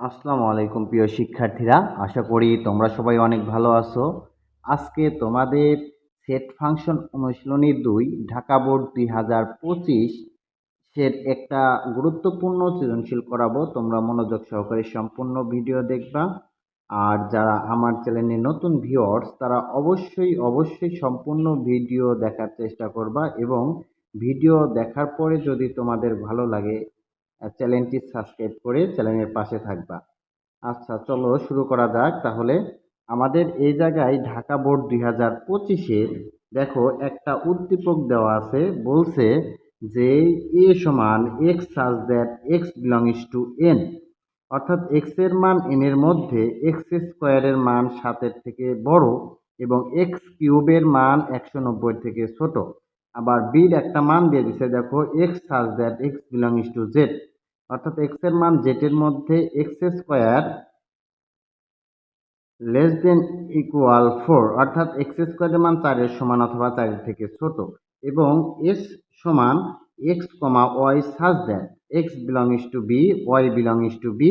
আসসালামু আলাইকুম প্রিয় শিক্ষার্থীরা, আশা করি তোমরা সবাই অনেক ভালো আছো। আজকে তোমাদের সেট ফাংশন অনুশীলনী দুই, ঢাকা বোর্ড দুই হাজার পঁচিশ সের একটা গুরুত্বপূর্ণ সৃজনশীল করাবো। তোমরা মনোযোগ সহকারে সম্পূর্ণ ভিডিও দেখবা। আর যারা আমার চ্যানেলে নতুন ভিউয়ার্স তারা অবশ্যই অবশ্যই সম্পূর্ণ ভিডিও দেখার চেষ্টা করবা এবং ভিডিও দেখার পরে যদি তোমাদের ভালো লাগে চ্যানেলটি সাবস্ক্রাইব করে চ্যানেলের পাশে থাকবা। আচ্ছা চলো শুরু করা যাক তাহলে। আমাদের এই জায়গায় ঢাকা বোর্ড দুই হাজার পঁচিশে দেখো একটা উদ্দীপক দেওয়া আছে, বলছে যে এ সমান X such that X belongs to N অর্থাৎ এক্সের মান এন এর মধ্যে এক্স স্কোয়ারের মান সাতের থেকে বড় এবং এক্স কিউবের মান একশো নব্বই থেকে ছোট। আবার বির একটা মান দিয়ে দিছে, দেখো x such that x belongs to Z অর্থাৎ এক্সের মান জেড এর মধ্যে x square less than equal four অর্থাৎ এক্স স্কোয়ারের মান চারের সমান অথবা চারের থেকে ছোট, এবং এস সমান x comma y such then x belongs to B y belongs to B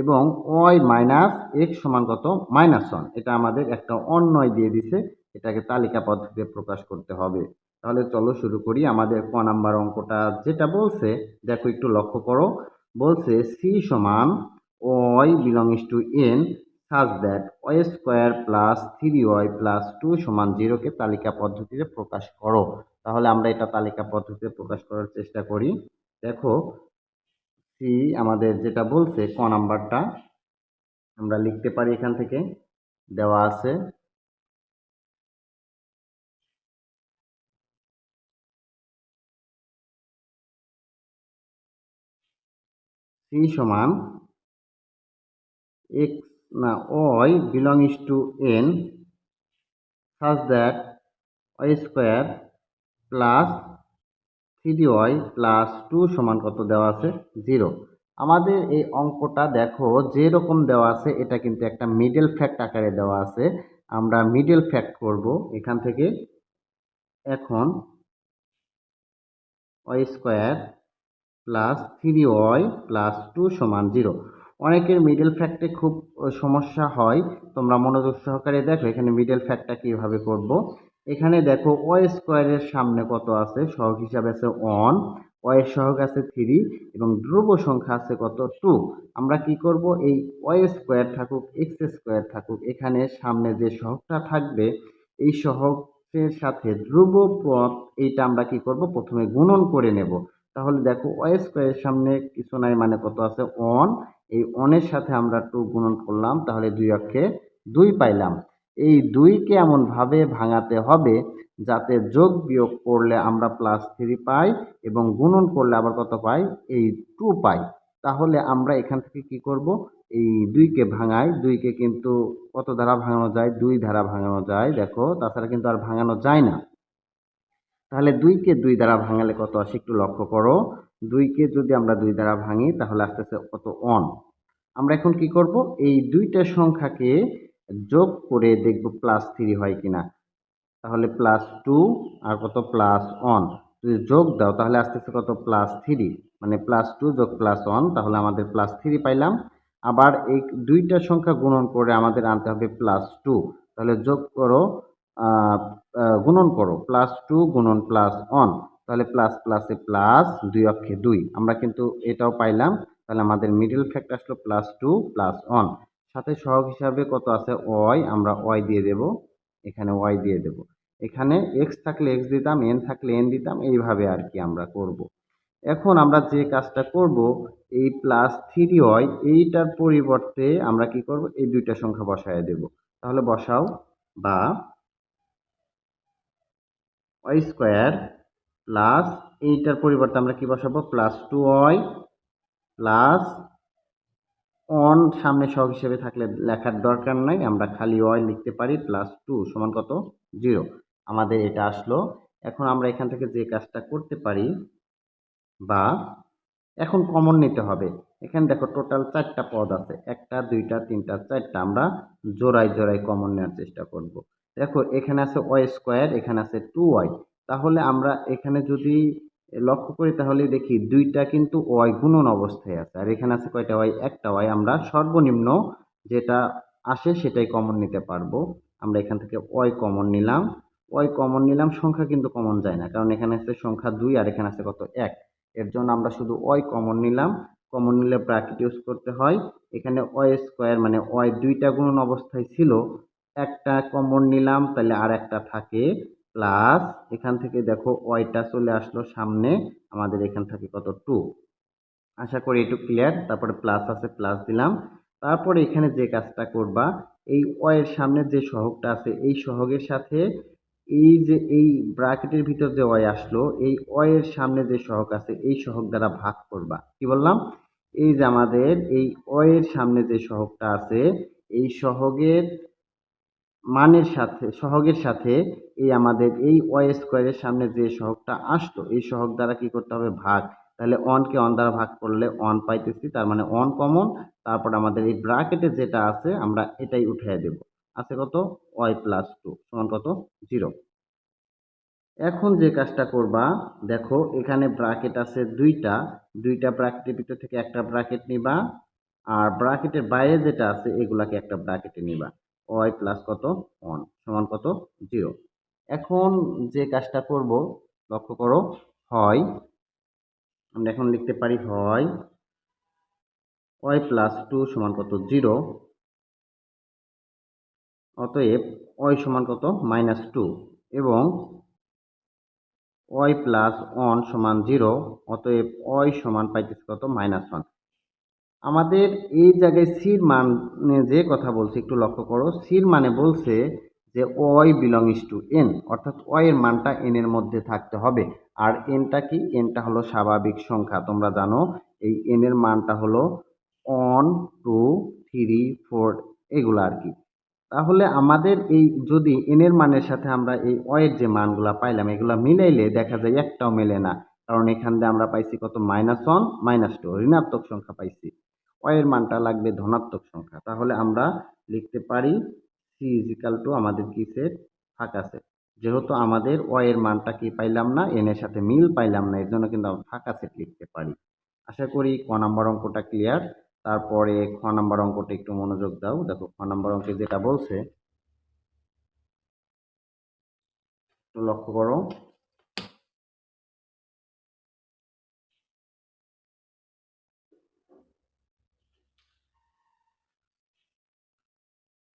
এবং ওয়াই মাইনাস এক্স সমান কত? মাইনাস ওয়ান এটা আমাদের একটা অন্যয় দিয়ে দিছে, এটাকে তালিকা পদ্ধতিতে প্রকাশ করতে হবে। তাহলে চলো শুরু করি, আমাদের ক নাম্বার অঙ্কটা যেটা বলছে, দেখো একটু লক্ষ্য করো। বলছে সি সমান y belongs to N such that y square plus three y plus two সমান জিরোকে তালিকা পদ্ধতিতে প্রকাশ করো। তাহলে আমরা এটা তালিকা পদ্ধতিতে প্রকাশ করার চেষ্টা করি। দেখো সি আমাদের যেটা বলছে, ক নাম্বারটা? আমরা লিখতে পারি এখান থেকে। দেওয়া আছে। সি সমান এক্স, না, y belongs to N such that y square plus three y plus two সমান কত দেওয়া আছে? জিরো। আমাদের এই অঙ্কটা দেখো যেরকম দেওয়া আছে, এটা কিন্তু একটা মিডল ফ্যাক্ট আকারে দেওয়া আছে। আমরা মিডল ফ্যাক্ট করব এখান থেকে। এখন y square plus three y plus two সমান জিরো অনেকের মিডল ফ্যাক্টে খুব সমস্যা হয়। তোমরা মনোযোগ সহকারে দেখো এখানে মিডল ফ্যাক্টটা কীভাবে করব। এখানে দেখো ওয়াই স্কোয়ারের সামনে কত আছে? সহগ হিসাবে আছে ওয়ান ওয়াই সহগ আছে থ্রি এবং ধ্রুব সংখ্যা আছে কত টু আমরা কি করব? এই ওয়াই স্কোয়ার থাকুক এক্স স্কোয়ার থাকুক, এখানে সামনে যে সহগটা থাকবে, এই সহগের সাথে ধ্রুব পথ, এইটা আমরা কি করব? প্রথমে গুণন করে নেব। তাহলে দেখো ওয়াই স্কোয়ারের সামনে কিছু নাই মানে কত আছে ওয়ান এই ওয়ানের সাথে আমরা টু গুণন করলাম, তাহলে দুই অক্ষে দুই পাইলাম। এই দুইকে এমনভাবে ভাঙাতে হবে যাতে যোগ বিয়োগ করলে আমরা প্লাস থ্রি পাই এবং গুণন করলে আবার কত পাই? এই টু পাই। তাহলে আমরা এখান থেকে কি করব? এই দুইকে ভাঙাই, দুইকে কিন্তু কত ধারা ভাঙানো যায়? দুই ধারা ভাঙানো যায়, দেখো, তাছাড়া কিন্তু আর ভাঙানো যায় না। তাহলে দুইকে দুই দ্বারা ভাঙালে কত আসে? একটু লক্ষ্য করো। দুইকে যদি আমরা দুই দ্বারা ভাঙি, তাহলে আস্তে আস্তে কত? অন আমরা এখন কি করব? এই দুইটা সংখ্যাকে যোগ করে দেখব প্লাস থ্রি হয় কিনা। তাহলে প্লাস টু আর কত? প্লাস ওয়ান যদি যোগ দাও, তাহলে আস্তে আস্তে কত? প্লাস থ্রি মানে প্লাস টু যোগ প্লাস ওয়ান তাহলে আমাদের প্লাস থ্রি পাইলাম। আবার এই দুইটা সংখ্যা গুণন করে আমাদের আনতে হবে প্লাস টু তাহলে যোগ করো গুণন করো প্লাস টু গুণন প্লাস ওয়ান তাহলে প্লাস প্লাসে প্লাস দুই অক্ষে দুই। আমরা কিন্তু এটাও পাইলাম। তাহলে আমাদের মিডল ফ্যাক্ট আসলো প্লাস টু প্লাস ওয়ান সাথে সহগ হিসাবে কত আছে? ওয়াই আমরা ওয়াই দিয়ে দেব। এখানে ওয়াই দিয়ে দেব। এখানে এক্স থাকলে এক্স দিতাম এন থাকলে এন দিতাম। এইভাবে আর কি আমরা করব। এখন আমরা যে কাজটা করব, এই প্লাস থ্রি ওয়াই এইটার পরিবর্তে আমরা কি করব? এই দুইটা সংখ্যা বসায় দেব। তাহলে বসাও বা ওয়াই স্কোয়ার প্লাস এইটার পরিবর্তে আমরা কি বসাবো? Plus two y plus one সামনে সহগ হিসেবে থাকলে লেখার দরকার নাই, আমরা খালি ওয়াই লিখতে পারি প্লাস টু সমান কত? জিরো আমাদের এটা আসলো। এখন আমরা এখান থেকে যে কাজটা করতে পারি বা এখন কমন নিতে হবে। এখানে দেখো টোটাল চারটা পদ আছে, একটা, দুইটা, তিনটা, চারটা, আমরা জোড়ায় জোড়ায় কমন নেওয়ার চেষ্টা করব। দেখো, এখানে আছে ওয়াই স্কোয়ার এখানে আছে টু ওয়াই তাহলে আমরা এখানে যদি লক্ষ্য করি, তাহলে দেখি দুইটা কিন্তু ওয়াই গুণন অবস্থায় আছে। আর এখানে আছে কয়টা ওয়াই একটা ওয়াই আমরা সর্বনিম্ন যেটা আসে সেটাই কমন নিতে পারব। আমরা এখান থেকে ওয়াই কমন নিলাম। ওয়াই কমন নিলাম, সংখ্যা কিন্তু কমন যায় না। কারণ এখানে আছে সংখ্যা দুই, আর এখানে আছে কত? এক। এর জন্য আমরা শুধু ওয়াই কমন নিলাম। কমন নিলে ব্র্যাকেট ইউজ করতে হয়। এখানে ওয়াই স্কোয়ার মানে ওয়াই দুইটা গুণন অবস্থায় ছিল। একটা কমন নিলাম, তাহলে আর একটা থাকে। প্লাস এখান থেকে দেখো ওয়াইটা চলে আসলো সামনে, আমাদের এখান থেকে কত? টু আশা করি একটু ক্লিয়ার তারপরে প্লাস আছে প্লাস দিলাম। তারপরে এখানে যে কাজটা করবা, এই ওয়ের সামনে যে সহগটা আছে, এই সহগের সাথে এই যে, এই ব্র্যাকেটের ভিতর যে ওয়াই আসলো, এই ওয়ের সামনে যে সহগ আছে, এই সহগ দ্বারা ভাগ করবা। কি বললাম? এই যে আমাদের এই ওয়ের সামনে যে সহগটা আছে, এই সহগের মানের সাথে, সহগের সাথে এই আমাদের এই ওয়াই স্কোয়ারের সামনে যে সহগটা আসলো এই সহগ দ্বারা কি করতে হবে? ভাগ। তাহলে অনকে অন দ্বারা ভাগ করলে অন পাইতেছি, তার মানে অন কমন তারপর আমাদের এই ব্রাকেটে যেটা আছে, আমরা এটাই উঠিয়ে দেব। আছে কত? ওয়াই প্লাস টু সমান কত? জিরো এখন যে কাজটা করবা, দেখো এখানে ব্রাকেট আছে দুইটা। দুইটা ব্রাকেটের ভিতর থেকে একটা ব্রাকেট নিবা, আর ব্রাকেটের বাইরে যেটা আছে, এগুলাকে একটা ব্রাকেটে নিবা। ওয়াই প্লাস কত? ওয়ান সমান কত? জিরো এখন যে কাজটা করব, লক্ষ্য করো, হয়, আমরা এখন লিখতে পারি হয় ওয়াই প্লাস টু সমান কত? জিরো অতএব ওয়াই সমান কত? মাইনাস টু এবং ওয়াই প্লাস ওয়ান সমান জিরো অতএব ওয়াই সমান পাইতেছে কত? মাইনাস ওয়ান আমাদের এই জায়গায় সির মানে যে কথা বলছে, একটু লক্ষ্য করো সির মানে বলছে যে ওয়াই বিলংস টু এন অর্থাৎ ওয়াই এর মানটা এন এর মধ্যে থাকতে হবে। আর এনটা কি? এনটা হলো স্বাভাবিক সংখ্যা। তোমরা জানো, এই এন এর মানটা হলো ওয়ান টু থ্রি ফোর এগুলো আর কি। তাহলে আমাদের এই যদি এন এর মানের সাথে আমরা এই ওয়ের যে মানগুলা পাইলাম, এগুলা মিলাইলে দেখা যায় একটাও মেলে না। কারণ এখান দিয়ে আমরা পাইছি কত? মাইনাস ওয়ান মাইনাস টু ঋণাত্মক সংখ্যা পাইছি। ওয়ের মানটা লাগবে ধনাত্মক সংখ্যা। তাহলে আমরা লিখতে পারি সি ইজিক্যাল টু আমাদের কি সেট ফাঁকা সেট যেহেতু আমাদের ওয়ের মানটা কি পাইলাম না এন এর সাথে মিল পাইলাম না, এর জন্য কিন্তু আমরা ফাঁকা সেট লিখতে পারি। আশা করি ক নাম্বার অঙ্কটা ক্লিয়ার তারপরে খ নাম্বার অঙ্কটা একটু মনোযোগ দাও। দেখো, খ নাম্বার অঙ্কে যেটা বলছে, একটু লক্ষ্য করো।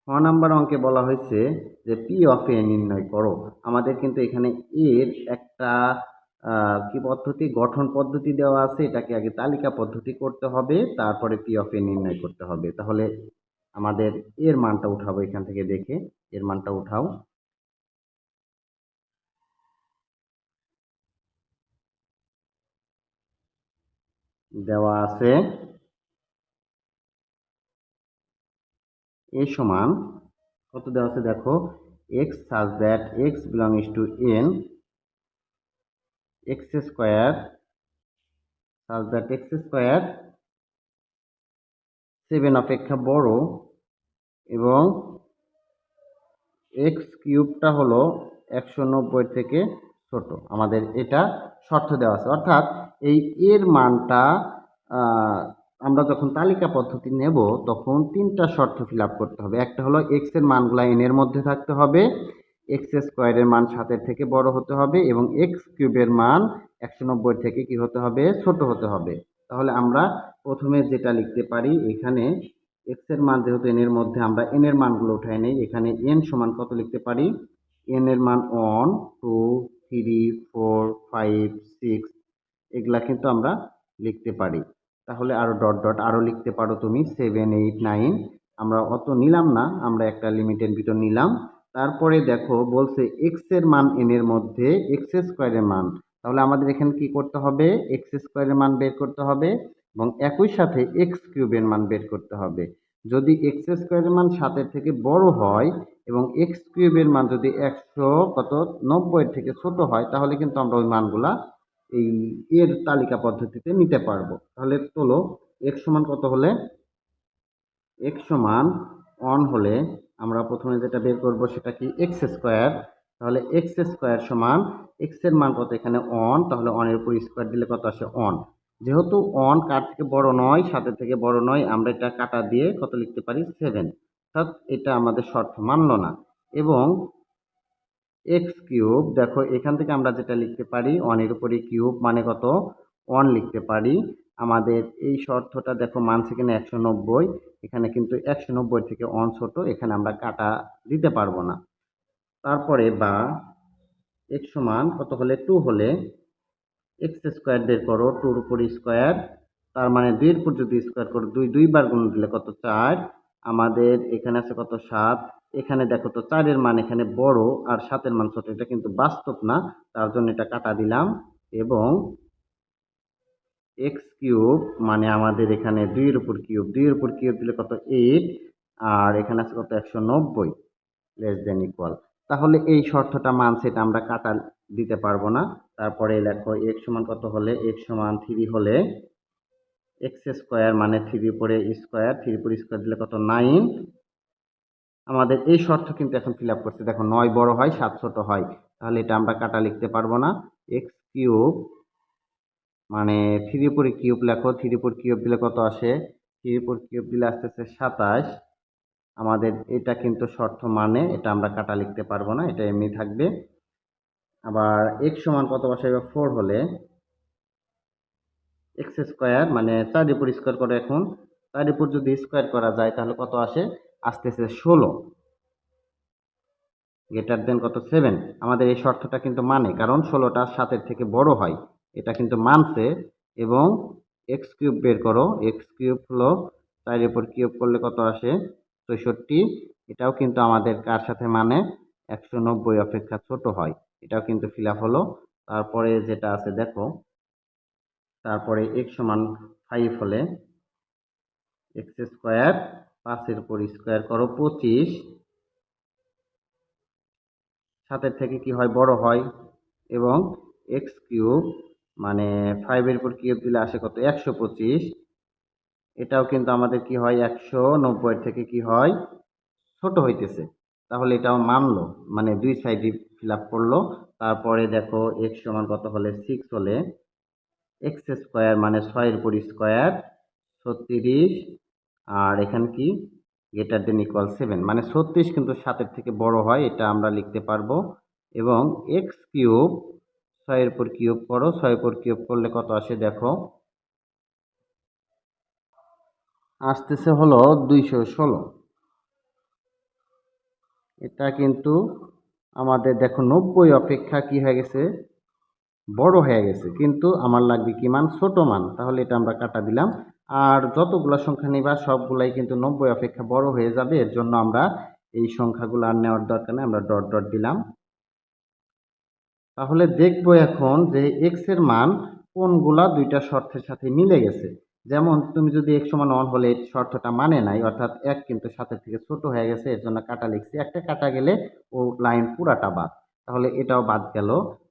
ছ নাম্বার অঙ্কে বলা হয়েছে যে পি অফ এ নির্ণয় করো। আমাদের কিন্তু এখানে এর একটা কি পদ্ধতি? গঠন পদ্ধতি দেওয়া আছে। এটাকে আগে তালিকা পদ্ধতি করতে হবে। তারপরে পি অফ এ নির্ণয় করতে হবে। তাহলে আমাদের এর মানটা উঠাবো এখান থেকে দেখে। এর মানটা উঠাও। দেওয়া আছে। এ সমান, কত দেওয়া আছে দেখো x such that x belongs to N x square such that x square seven অপেক্ষা বড়, এবং এক্স কিউবটা হলো একশো নব্বই থেকে ছোট। আমাদের এটা শর্ত দেওয়া আছে। অর্থাৎ এই এর মানটা আমরা যখন তালিকা পদ্ধতি নেব, তখন তিনটা শর্ত ফিল করতে হবে। একটা হলো এক্সের মানগুলা এন এর মধ্যে থাকতে হবে এক্স স্কোয়ারের মান সাতের থেকে বড় হতে হবে এবং এক্স কিউবের মান একশো নব্বই থেকে কি হতে হবে? ছোট হতে হবে। তাহলে আমরা প্রথমে যেটা লিখতে পারি, এখানে এক্সের মান যেহেতু এন এর মধ্যে, আমরা এন এর মানগুলো উঠাই নেই। এখানে এন সমান কত লিখতে পারি? এন এর মান one two three four five six এগুলা কিন্তু আমরা লিখতে পারি। তাহলে আরও ডট ডট আরও লিখতে পারো তুমি সেভেন এইট নাইন আমরা অত নিলাম না, আমরা একটা লিমিটের ভিতর নিলাম। তারপরে দেখো, বলছে এক্সের মান এন এর মধ্যে এক্স স্কোয়ারের মান। তাহলে আমাদের এখানে কি করতে হবে? এক্স স্কোয়ারের মান বের করতে হবে এবং একই সাথে এক্স কিউবের মান বের করতে হবে। যদি এক্স স্কোয়ারের মান সাতের থেকে বড় হয় এবং এক্স কিউবের মান যদি একশো কত? নব্বই থেকে ছোট হয়, তাহলে কিন্তু আমরা ওই মানগুলা এই এর তালিকা পদ্ধতিতে নিতে পারব। তাহলে তোলো এক সমান কত হলে? এক্স সমান অন হলে আমরা প্রথমে যেটা বের করব সেটা কি? এক্স স্কোয়ার তাহলে এক্স স্কোয়ার সমান এক্সের মান কত? এখানে অন তাহলে অনের উপর স্কোয়ার দিলে কত আসে অন যেহেতু অন কার থেকে বড় নয়, সাথে থেকে বড় নয়, আমরা এটা কাটা দিয়ে কত লিখতে পারি? সেভেন অর্থাৎ এটা আমাদের শর্ত, মানলো না। এবং এক্স কিউব, দেখো এখান থেকে আমরা যেটা লিখতে পারি ওয়ানের উপরে কিউব মানে কত? ওয়ান লিখতে পারি। আমাদের এই শর্তটা দেখো মান সেখানে একশো নব্বই, এখানে কিন্তু একশো নব্বই থেকে অন ছোট, এখানে আমরা কাটা দিতে পারব না। তারপরে বা এক্স সমান কত হলে? টু হলে। এক্স স্কোয়ার বের করো টুর উপর স্কোয়ার তার মানে দুইয়ের উপর যদি স্কোয়ার করো, দুই, দুইবার গুণ দিলে কত? চার। আমাদের এখানে আছে কত? সাত। এখানে দেখো তো, চারের মান এখানে বড় আর সাতের মান ছোট, এটা কিন্তু বাস্তব না। তার জন্য এটা কাটা দিলাম এবং এক্স কিউব মানে আমাদের এখানে দুইয়ের উপর কিউব, দুইয়ের উপর কিউব দিলে কত? এইট। আর এখানে আছে কত? একশো নব্বই লেস দেন ইকুয়াল তাহলে এই শর্তটা মান সেটা আমরা কাটা দিতে পারব না। তারপরে লেখো এক্স সমান কত হলে? এক্স সমান থ্রি হলে এক্স স্কোয়ার মানে থ্রি উপরে স্কোয়ার থ্রি উপরে স্কোয়ার দিলে কত? নাইন আমাদের এই শর্ত কিন্তু এখন ফিল আপ করছে। দেখো, নয় বড় হয়, সাত ছোট হয়। তাহলে এটা আমরা কাটা লিখতে পারব না। এক্স কিউব মানে থ্রি উপরে কিউব লেখো। থ্রি উপর কিউব দিলে কত আসে? থ্রি উপর কিউব দিলে আসতেছে সাতাশ। আমাদের এটা কিন্তু শর্ত মানে এটা আমরা কাটা লিখতে পারব না, এটা এমনি থাকবে। আবার এক্স সমান কত বসাইবে ফোর হলে এক্স স্কোয়ার মানে চার উপর স্কোয়ার করে এখন। চার উপর যদি স্কোয়ার করা যায়, তাহলে কত আসে? আসতেছে ষোলো। গ্রেটার দেন কত? সেভেন আমাদের এই শর্তটা কিন্তু মানে কারণ ষোলোটা সাতের থেকে বড় হয়। এটা কিন্তু মানছে এবং এক্স কিউব বের করো। এক্স কিউব হলো চারের উপর কিউব করলে কত আসে? চৌষট্টি এটাও কিন্তু আমাদের কার সাথে মানে? একশো নব্বই অপেক্ষা ছোট হয়। এটাও কিন্তু ফিল আপ হলো। তারপরে যেটা আছে, দেখো। তারপরে এক্স সমান ফাইভ হলে এক্স স্কোয়ার পাঁচের উপর স্কোয়ার করো, পঁচিশ। সাতের থেকে কি হয়? বড় হয়। এবং এক্স কিউব মানে ফাইভের উপর কিউব দিলে আসে কত? একশো পঁচিশ। এটাও কিন্তু আমাদের কি হয়? একশো নব্বই থেকে কি হয়? ছোট হইতেছে। তাহলে এটাও মানলো। মানে দুই সাইডই ফিল আপ করল। তারপরে দেখো এক্স সমান কত হলে? সিক্স হলে। এক্স স্কোয়ার মানে ছয়ের উপর স্কোয়ার ছত্রিশ। আর এখানে কি? গ্রেটার দেন ইকুয়াল সেভেন মানে ছত্রিশ কিন্তু সাতের থেকে বড় হয়, এটা আমরা লিখতে পারব। এবং এক্স কিউব ছয়ের উপর কিউব করো, ছয়ের উপর কিউব করলে কত আসে দেখো? আসতেছে হলো দুইশো ষোলো। এটা কিন্তু আমাদের দেখো নব্বই অপেক্ষা কি হয়ে গেছে? বড় হয়ে গেছে, কিন্তু আমার লাগবে কি মান? ছোট মান। তাহলে এটা আমরা কাটা দিলাম। আর যতগুলো সংখ্যা নিবা, সবগুলাই কিন্তু নব্বই অপেক্ষা বড় হয়ে যাবে। এর জন্য আমরা এই সংখ্যাগুলো আর নেওয়ার দরকার নেই, আমরা ডট ডট দিলাম। তাহলে দেখব এখন যে এক্সের মান কোনগুলা দুইটা শর্তের সাথে মিলে গেছে। যেমন তুমি যদি এক সমান ওয়ান হলে শর্তটা মানে নাই, অর্থাৎ এক কিন্তু সাতের থেকে ছোট হয়ে গেছে, এর জন্য কাটা লিখছি। একটা কাটা গেলে ও লাইন পুরাটা বাদ। তাহলে এটাও বাদ গেল।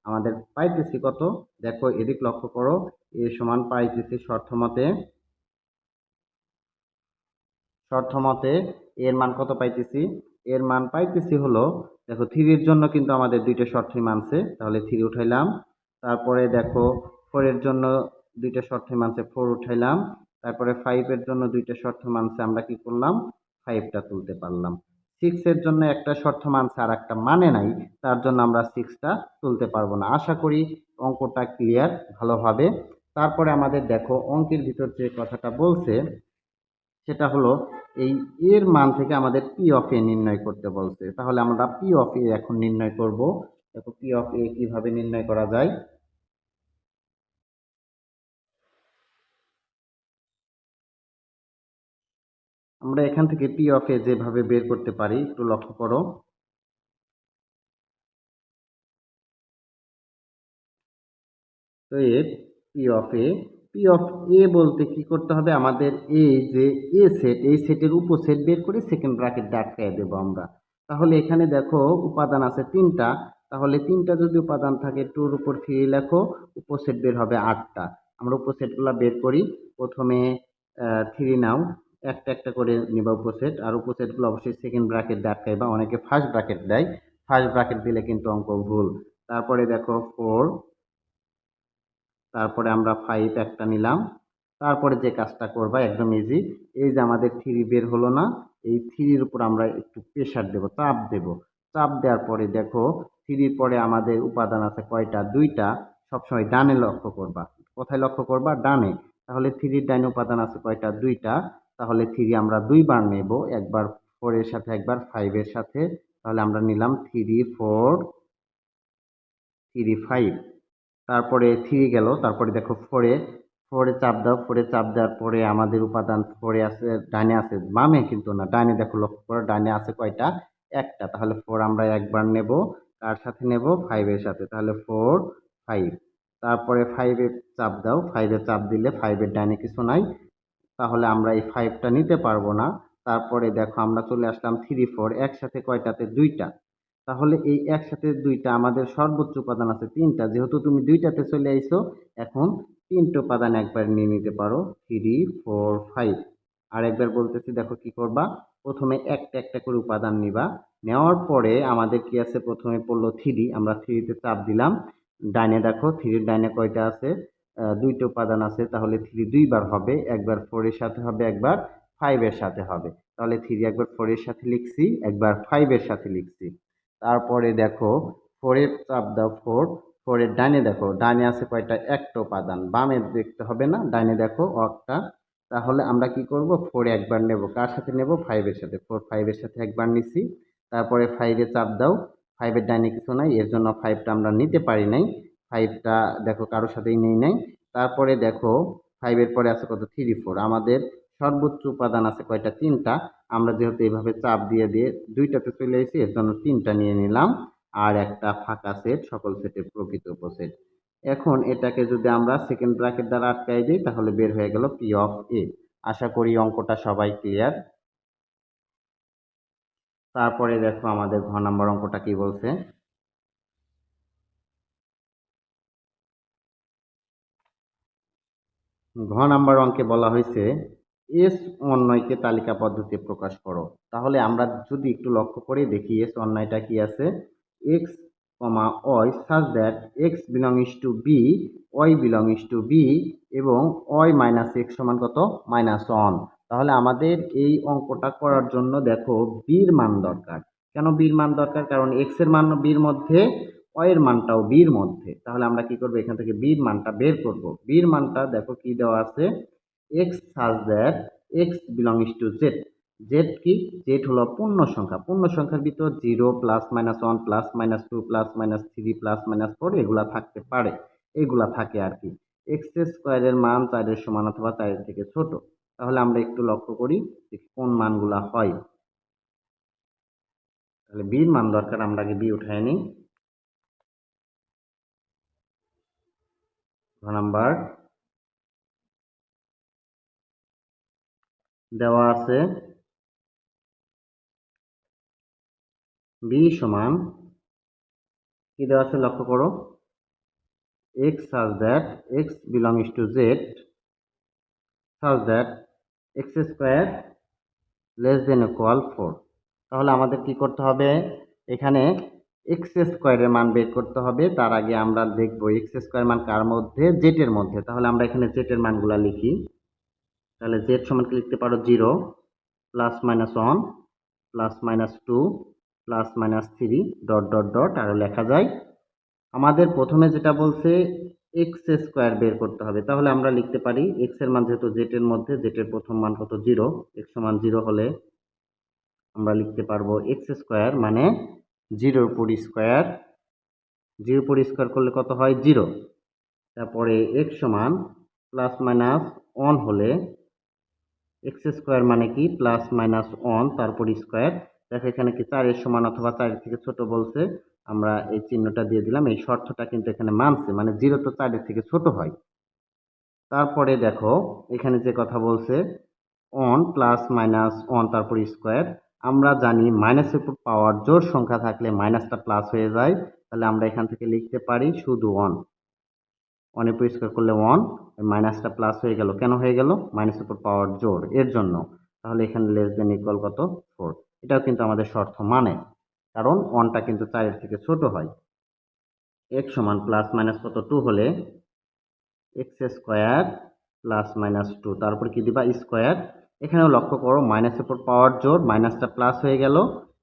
আমাদের পাইতেছি কত? দেখো এদিক লক্ষ্য করো এ সমান পাইতেছি শর্ত মতে শর্ত মতে এর মান কত পাইতেছি? এর মান পাইতেছি হলো, দেখো থ্রির জন্য কিন্তু আমাদের দুইটা শর্তই মানছে তাহলে থ্রি উঠাইলাম। তারপরে দেখো ফোরের জন্য দুইটা শর্ত মানছে ফোর উঠাইলাম। তারপরে ফাইভের জন্য দুইটা শর্ত মানছে আমরা কি করলাম? ফাইভটা তুলতে পারলাম। সিক্সের জন্য একটা শর্ত মানছে আর একটা মানে নাই, তার জন্য আমরা সিক্সটা তুলতে পারব না। আশা করি অঙ্কটা ক্লিয়ার ভালোভাবে তারপরে আমাদের দেখো অঙ্কের ভিতর যে কথাটা বলছে সেটা হলো এই এর মান থেকে আমাদের পি অফ এ নির্ণয় করতে বলছে। তাহলে আমরা পি অফ এ এখন নির্ণয় করব। দেখো পি অফ এ কীভাবে নির্ণয় করা যায়। আমরা এখান থেকে পি অফ এ যেভাবে বের করতে পারি, একটু লক্ষ্য করো। তো এর P of A P of A বলতে কি করতে হবে? আমাদের এই যে এ সেট এই সেটের উপসেট বের করে সেকেন্ড ব্র্যাকেট ডাটকায় দেবো আমরা। তাহলে এখানে দেখো উপাদান আছে তিনটা। তাহলে তিনটা যদি উপাদান থাকে টুর উপর থ্রি লেখো উপসেট বের হবে আটটা। আমরা উপসেটগুলো বের করি। প্রথমে থ্রি নাও। একটা একটা করে নিবা উপসেট আর উপসেটগুলো অবশ্যই সেকেন্ড ব্র্যাকেট ডাটকাই বা অনেকে ফার্স্ট ব্র্যাকেট দেয়। ফার্স্ট ব্র্যাকেট দিলে কিন্তু অঙ্ক ভুল। তারপরে দেখো ফোর তারপরে আমরা ফাইভ একটা নিলাম। তারপরে যে কাজটা করবা, একদম ইজি এই যে আমাদের থ্রি বের হলো না, এই থ্রির উপর আমরা একটু প্রেশার দেব, চাপ দেব। চাপ দেওয়ার পরে দেখো থ্রির পরে আমাদের উপাদান আছে কয়টা? দুইটা। সবসময় ডানে লক্ষ্য করবা। কোথায় লক্ষ্য করবা? ডানে। তাহলে থ্রির ডাইনে উপাদান আছে কয়টা? দুইটা। তাহলে থ্রি আমরা দুইবার নেব, একবার ফোরের সাথে, একবার ফাইভের সাথে। তাহলে আমরা নিলাম থ্রি ফোর থ্রি ফাইভ তারপরে থ্রি গেল। তারপরে দেখো ফোরে ফোরে চাপ দাও, ফোরে চাপ দেওয়ার পরে আমাদের উপাদান ফোরে আছে, ডাইনে আছে, বামে কিন্তু না, ডাইনে দেখো লক্ষ্য করো, ডাইনে আছে কয়টা? একটা। তাহলে ফোর আমরা একবার নেব, কার সাথে নেব? ফাইভের সাথে। তাহলে ফোর ফাইভ তারপরে ফাইভে চাপ দাও ফাইভে চাপ দিলে ফাইভের ডাইনে কিছু নাই। তাহলে আমরা এই ফাইভটা নিতে পারব না। তারপরে দেখো আমরা চলে আসলাম থ্রি ফোর একসাথে কয়টাতে? দুইটা। তাহলে এই একসাথে দুইটা আমাদের সর্বোচ্চ উপাদান আছে তিনটা। যেহেতু তুমি দুইটাতে চলে আইছো এখন তিনটে উপাদান একবার নিয়ে নিতে পারো থ্রি ফোর ফাইভ আর একবার বলতেছি, দেখো কি করবা? প্রথমে একটা একটা করে উপাদান নিবা। নেওয়ার পরে আমাদের কি আছে? প্রথমে পড়ল থ্রি আমরা থ্রিতে চাপ দিলাম। ডাইনে দেখো থ্রির ডাইনে কয়টা আছে? দুইটা উপাদান আছে, তাহলে থ্রি দুইবার হবে। একবার ফোরের সাথে হবে, একবার ফাইভের সাথে হবে। তাহলে থ্রি একবার ফোরের সাথে লিখছি, একবার ফাইভের সাথে লিখছি। তারপরে দেখো ফোরের চাপ দাও ফোর ফোরের ডাইনে দেখো ডাইনে আছে কয়টা? একটা উপাদান। বামে দেখতে হবে না ডাইনে দেখো একটা তাহলে আমরা কি করব? ফোরে একবার নেব। কার সাথে নেব? ফাইভের সাথে। ফোর ফাইভের সাথে একবার নিছি। তারপরে ফাইভে চাপ দাও। ফাইভের ডাইনে কিছু নাই, এর জন্য ফাইভটা আমরা নিতে পারি নাই। ফাইভটা দেখো, কারোর সাথেই নেই নাই। তারপরে দেখো ফাইভের পরে আছে কত? থ্রি ফোর আমাদের সর্বোচ্চ উপাদান আছে কয়টা? তিনটা। আমরা যেহেতু এইভাবে চাপ দিয়ে দিয়ে দুইটাতে চলে এসেছি, এর জন্য তিনটা নিয়ে নিলাম। আর একটা ফাঁকা সেট, সকল সেটের প্রকৃত উপসেট। এখন এটাকে যদি আমরা সেকেন্ড ব্র্যাকেট দ্বারা আটকাই দিই, তাহলে বের হয়ে গেল পি অফ এ আশা করি অঙ্কটা সবাই ক্লিয়ার। তারপরে দেখো আমাদের ঘ নাম্বার অঙ্কটা কি বলছে? ঘ নাম্বার অঙ্কে বলা হয়েছে এস অন্যয়কে তালিকা পদ্ধতি প্রকাশ করো। তাহলে আমরা যদি একটু লক্ষ্য করে, দেখি এস অন্যয়টা কি আছে? X comma y such that x belongs to B, y belongs to B এবং ওয়াই মাইনাস এক্স সমান কত? Minus one. তাহলে আমাদের এই অঙ্কটা করার জন্য দেখো বির মান দরকার। কেন বির মান দরকার? কারণ এক্সের মান বির মধ্যে এর মানটাও বির মধ্যে। তাহলে আমরা কি করব? এখান থেকে বির মানটা বের করব। বির মানটা দেখো কি দেওয়া আছে? X such that x belongs to Z Z কি? জেড হলো পূর্ণ সংখ্যা। পূর্ণ সংখ্যার ভিতর zero plus minus one plus minus two plus minus three plus minus four এগুলা থাকতে পারে। এগুলা থাকে আর কি। এক্স স্কোয়ারের মান চারের সমান অথবা চারের থেকে ছোট। তাহলে আমরা একটু লক্ষ্য করি যে কোন মানগুলা হয়। তাহলে বির মান দরকার, আমরা আগে বি উঠায় নিই। নাম্বার। দেওয়া আছে। বি সমান, কি দেওয়া আছে লক্ষ্য করো? X such that x belongs to Z such that x square less than equal four তাহলে আমাদের কি করতে হবে? এখানে এক্স স্কোয়ারের মান বের করতে হবে। তার আগে আমরা দেখব এক্স স্কোয়ার মান কার মধ্যে? জেটের মধ্যে। তাহলে আমরা এখানে জেটের মানগুলা লিখি। তাহলে জেড সমান কি লিখতে পারো? Zero plus minus one plus minus two plus minus three dot dot dot আরও লেখা যায়। আমাদের প্রথমে যেটা বলছে এক্স স্কোয়ার বের করতে হবে। তাহলে আমরা লিখতে পারি এক্সের মান যেহেতু জেটের মধ্যে জেটের প্রথম মান কত? জিরো এক্স সমান জিরো হলে আমরা লিখতে পারব এক্স স্কোয়ার মানে জিরোর উপর স্কোয়ার জিরো উপর স্কোয়ার করলে কত হয়? জিরো তারপরে এক্স সমান প্লাস মাইনাস ওয়ান হলে এক্স স্কোয়ার মানে কি? প্লাস মাইনাস ওয়ান তারপর স্কোয়ার দেখো এখানে কি চারের সমান অথবা চারের থেকে ছোট বলছে। আমরা এই চিহ্নটা দিয়ে দিলাম। এই শর্তটা কিন্তু এখানে মানছে মানে জিরো তো চারের থেকে ছোট হয়। তারপরে দেখো, এখানে যে কথা বলছে ওয়ান প্লাস মাইনাস ওয়ান তারপর স্কোয়ার আমরা জানি মাইনাসের উপর পাওয়ার জোর সংখ্যা থাকলে মাইনাসটা প্লাস হয়ে যায়। তাহলে আমরা এখান থেকে লিখতে পারি শুধু ওয়ান উপর স্কোয়ার করলে ওয়ান মাইনাসটা প্লাস হয়ে গেল। কেন হয়ে গেল? মাইনাসের উপর পাওয়ার জোর। এর জন্য তাহলে এখানে লেস দেন ইকুয়াল কত? ফোর এটাও কিন্তু আমাদের শর্ত মানে। কারণ ওয়ানটা কিন্তু চারের থেকে ছোট হয়। এক্স সমান প্লাস মাইনাস কত? টু হলে x square plus minus two তারপর কি দিবা? স্কোয়ার এখানেও লক্ষ্য করো মাইনাসের পর পাওয়ার জোর মাইনাসটা প্লাস হয়ে গেল।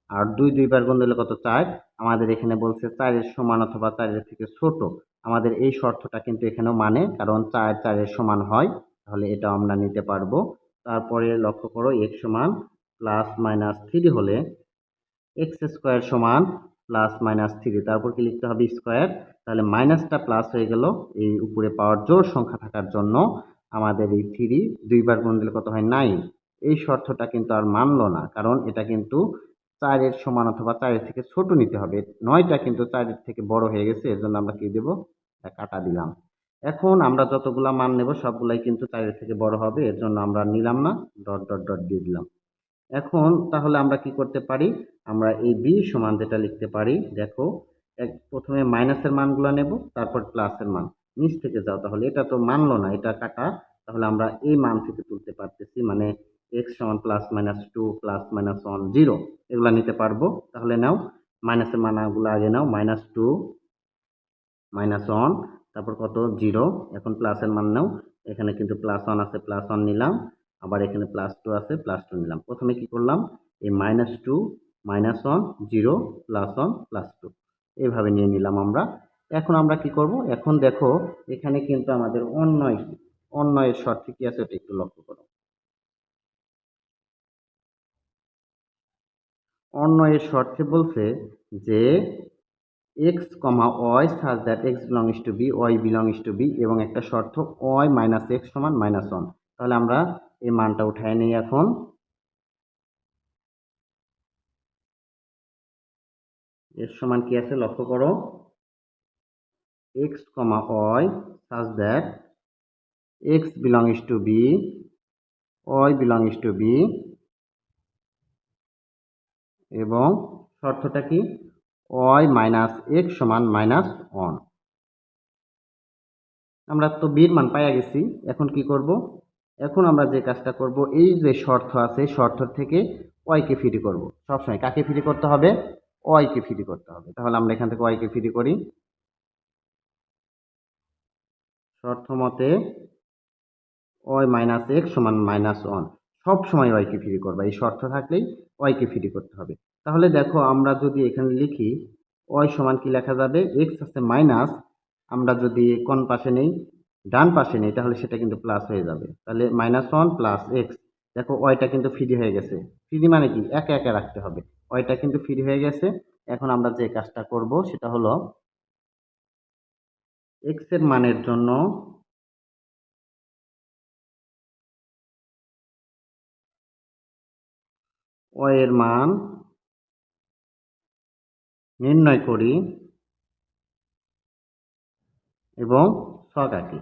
আর দুই, দুইবার গুণ দিলে কত? চার। আমাদের এখানে বলছে চারের সমান অথবা চারের থেকে ছোট। আমাদের এই শর্তটা কিন্তু এখানেও মানে কারণ চার চারের সমান হয়, তাহলে এটা আমরা নিতে পারব। তারপরে লক্ষ্য করো এক্স সমান প্লাস মাইনাস থ্রি হলে এক্স স্কোয়ার সমান প্লাস মাইনাস থ্রি তারপর কি লিখতে হবে স্কোয়ার তাহলে মাইনাসটা প্লাস হয়ে গেল, এই উপরে পাওয়ার জোর সংখ্যা থাকার জন্য আমাদের এই থ্রি দুইবার গুণ দিলে কত হয় নাইন এই শর্তটা কিন্তু আর মানলো না, কারণ এটা কিন্তু চারের সমান অথবা চারের থেকে ছোট নিতে হবে। নয়টা কিন্তু চারের থেকে বড় হয়ে গেছে এর জন্য আমরা কি দেব? কাটা দিলাম। এখন আমরা যতগুলা মান নেব, সবগুলাই কিন্তু চারের থেকে বড় হবে এর জন্য আমরা নিলাম না, ডট ডট ডট দিয়ে দিলাম। এখন তাহলে আমরা কি করতে পারি? আমরা এই বি সমান যেটা লিখতে পারি, দেখো, এক, প্রথমে মাইনাসের মানগুলো নেব, তারপর প্লাসের মান। নিচ থেকে যাও, তাহলে এটা তো মানলো না, এটা কাটা। তাহলে আমরা এই মান থেকে তুলতে পারতেছি মানে এক্স সমান plus minus two plus minus one zero এগুলো নিতে পারব। তাহলে নাও মাইনাসের মানগুলো আগে নাও মাইনাস টু মাইনাস ওয়ান তারপর কত? জিরো এখন প্লাসের মান নাও। এখানে কিন্তু প্লাস ওয়ান আছে প্লাস ওয়ান নিলাম। আবার এখানে প্লাস টু আছে প্লাস টু নিলাম। প্রথমে কি করলাম? এই minus two minus one zero plus one plus two এইভাবে নিয়ে নিলাম আমরা। এখন আমরা কি করব? এখন দেখো, এখানে কিন্তু আমাদের অন্যয়, অন্যয়ের শর্তে কি আছে, ওটা একটু লক্ষ্য করো। অন্যয়ের শর্তে বলছে যে x comma y such that x belongs to B y belongs to B এবং একটা শর্ত ওয়াই মাইনাস এক্স সমান মাইনাস ওয়ান তাহলে আমরা এই মানটা উঠায় নিই এখন। এর সমান কি আছে লক্ষ্য করো? X comma y such that x belongs to B y belongs to B এবং শর্তটা কি? ওয়াই মাইনাস এক্স সমান মাইনাস ওয়ান আমরা তো বির মান পাইয়া গেছি, এখন কি করব? এখন আমরা যে কাজটা করব, এই যে শর্ত আছে শর্ত থেকে ওয়াইকে ফ্রি করব। সবসময় কাকে ফ্রি করতে হবে? ওয়াইকে ফ্রি করতে হবে। তাহলে আমরা এখান থেকে ওয়াইকে ফ্রি করি। শর্ত মতে ওয়াই মাইনাস এক্স সমান মাইনাস ওয়ান সব সময় ওয়াইকে ফ্রি করবা। এই শর্ত থাকলেই ওয়াইকে ফ্রি করতে হবে। তাহলে দেখো, আমরা যদি এখানে লিখি ওয়াই সমান কি লেখা যাবে? এক্স আছে মাইনাস আমরা যদি কোন পাশে নেই, ডান পাশে নেই, তাহলে সেটা কিন্তু প্লাস হয়ে যাবে। তাহলে মাইনাস ওয়ান প্লাস এক্স দেখো ওয়াইটা কিন্তু ফ্রি হয়ে গেছে। ফ্রি মানে কি? একে একে রাখতে হবে। ওয়াইটা কিন্তু ফ্রি হয়ে গেছে। এখন আমরা যে কাজটা করব, সেটা হলো এক্সের মানের জন্য ওয়াই এর মান নির্ণয় করি এবং ছক আঁকি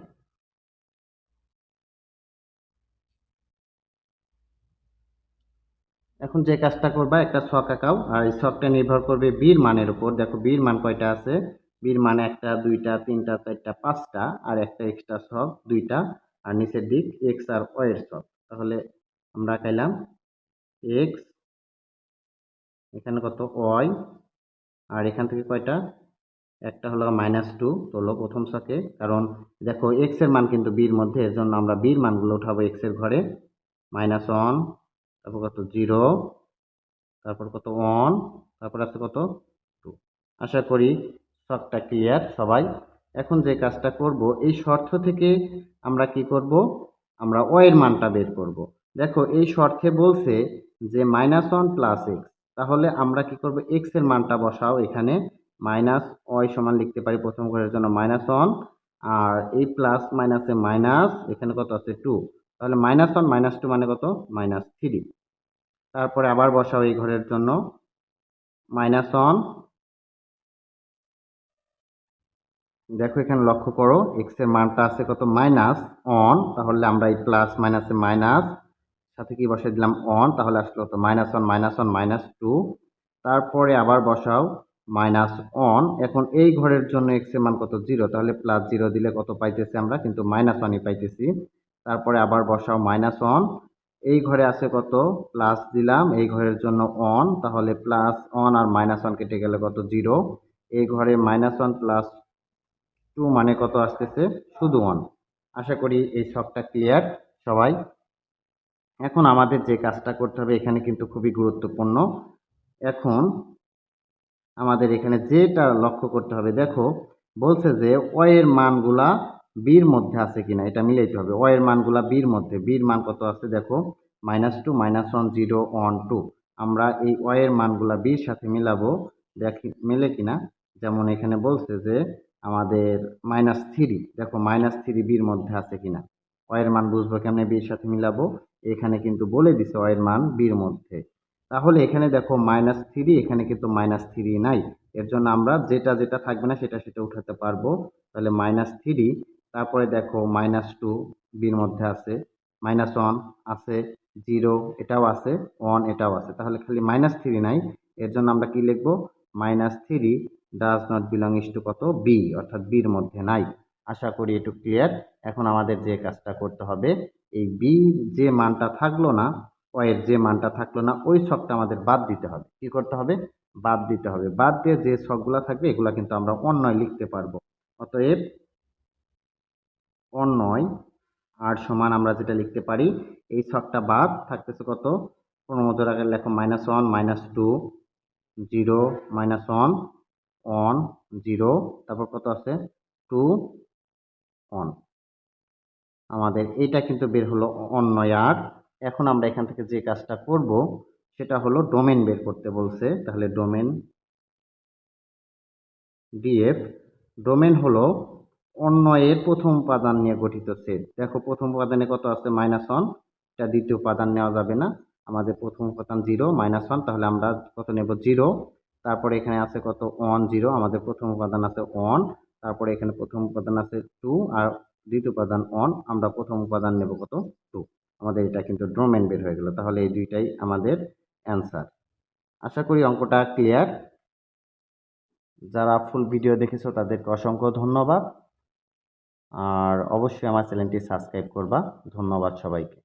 এখন যে কাজটা করবা, একটা ছক আঁকাও, আর এই ছকটা নির্ভর করবে বীর মানের উপর। দেখো বীর মান কয়টা আছে? বীর মানে একটা, দুইটা, তিনটা, চারটা, পাঁচটা, আর একটা এক্সট্রা ছক দুইটা, আর নিচের দিক এক্স আর ওয়ের ছক তাহলে আমরা আঁকাইলাম এক্স এখানে কত? ওয়াই। আর এখান থেকে কয়টা? একটা হলো মাইনাস টু তোলো প্রথম ছকে কারণ দেখো এক্সের মান কিন্তু বির মধ্যে এর জন্য আমরা বির মানগুলো উঠাবো এক্সের ঘরে। মাইনাস ওয়ান তারপর কত? জিরো তারপর কত? ওয়ান তারপর আছে কত? টু আশা করি সবটা ক্লিয়ার সবাই। এখন যে কাজটা করব, এই শর্ত থেকে আমরা কি করব? আমরা ও এর মানটা বের করব। দেখো এই শর্তে বলছে যে মাইনাস ওয়ান প্লাস এক্স তাহলে আমরা কি করব? এক্সের মানটা বসাও এখানে। মাইনাস ওয়াই সমান লিখতে পারি প্রথম ঘরের জন্য মাইনাস ওয়ান। আর এই প্লাস মাইনাসে মাইনাস এখানে কত আছে? টু তাহলে মাইনাস ওয়ান, মাইনাস টু মানে কত? মাইনাস থ্রি তারপরে আবার বসাও এই ঘরের জন্য। Minus one. দেখো এখানে লক্ষ্য করো এক্সের মানটা আছে কত? মাইনাস অন তাহলে আমরা এই প্লাস মাইনাসে মাইনাস সাথে কি বসাই দিলাম অন তাহলে আসলো তো minus one minus one minus two তারপরে আবার বসাও মাইনাস অন এখন এই ঘরের জন্য এক্সের মান কত? জিরো তাহলে প্লাস জিরো দিলে কত পাইতেছি আমরা? কিন্তু মাইনাস ওয়ানই পাইতেছি। তারপরে আবার বসাও মাইনাস ওয়ান এই ঘরে আছে কত? প্লাস দিলাম, এই ঘরের জন্য অন তাহলে প্লাস অন আর মাইনাস ওয়ান কেটে গেলে কত? জিরো এই ঘরে মাইনাস ওয়ান প্লাস টু মানে কত আসতেছে? শুধু ওয়ান আশা করি এই সবটা ক্লিয়ার সবাই এখন আমাদের যে কাজটা করতে হবে এখানে কিন্তু খুবই গুরুত্বপূর্ণ। এখন আমাদের এখানে যেটা লক্ষ্য করতে হবে, দেখো, বলছে যে অ এর মানগুলা বির মধ্যে আছে কিনা, এটা মিলাইতে হবে। অ এর মানগুলা বির মধ্যে বির মান কত আছে দেখো minus two minus one zero one two আমরা এই অ এর মানগুলা বির সাথে মিলাবো, দেখি, মেলে কিনা? যেমন এখানে বলছে যে আমাদের মাইনাস থ্রি দেখো মাইনাস থ্রি বির মধ্যে আছে কিনা। অ এর মান বুঝব কেমনে বির সাথে মিলাবো? এখানে কিন্তু বলে দিছে এর মান বির মধ্যে। তাহলে এখানে দেখো মাইনাস থ্রি এখানে কিন্তু মাইনাস থ্রি নাই। এর জন্য আমরা যেটা যেটা থাকবে না সেটা সেটা উঠাতে পারব। তাহলে মাইনাস থ্রি তারপরে দেখো মাইনাস টু বির মধ্যে আছে মাইনাস ওয়ান আছে জিরো এটাও আছে ওয়ান এটাও আছে। তাহলে খালি মাইনাস থ্রি নাই। এর জন্য আমরা কি লিখব? Minus three does not belongs to কত? বি অর্থাৎ বির মধ্যে নাই। আশা করি একটু ক্লিয়ার এখন আমাদের যে কাজটা করতে হবে, এই বি যে মানটা থাকল না এর যে মানটা থাকল না, ওই ছকটা আমাদের বাদ দিতে হবে। কি করতে হবে? বাদ দিতে হবে। বাদ দিয়ে যে ছকগুলো থাকবে, এগুলা কিন্তু আমরা অন্যয় লিখতে পারব। অতএব অন্যয় আর সমান আমরা যেটা লিখতে পারি, এই ছকটা বাদ থাকতেছে কত? ক্রমজোর আগে লেখো minus one minus two zero minus one one zero তারপর কত আছে? টু ওয়ান আমাদের এটা কিন্তু বের হলো অন্যয় আর। এখন আমরা এখান থেকে যে কাজটা করব, সেটা হলো ডোমেন বের করতে বলছে। তাহলে ডোমেন ডিএফ ডোমেন হলো অন্যয়ের প্রথম উপাদান নিয়ে গঠিত সেট দেখো প্রথম উপাদানে কত আছে? মাইনাস ওয়ান এটা দ্বিতীয় উপাদান নেওয়া যাবে না। আমাদের প্রথম উপাদান জিরো মাইনাস ওয়ান তাহলে আমরা কত নেব? জিরো তারপরে এখানে আছে কত? ওয়ান জিরো আমাদের প্রথম উপাদান আছে ওয়ান তারপরে এখানে প্রথম উপাদান আছে টু আর দ্বিতীয় উপাদান অন আমরা প্রথম উপাদান নেব কত টু আমাদের এটা কিন্তু ডোমেন বের হয়ে গেল, তাহলে এই দুইটাই আমাদের অ্যান্সার আশা করি অঙ্কটা ক্লিয়ার যারা ফুল ভিডিও দেখেছ, তাদেরকে অসংখ্য ধন্যবাদ। আর অবশ্যই আমার চ্যানেলটি সাবস্ক্রাইব করবা। ধন্যবাদ সবাইকে।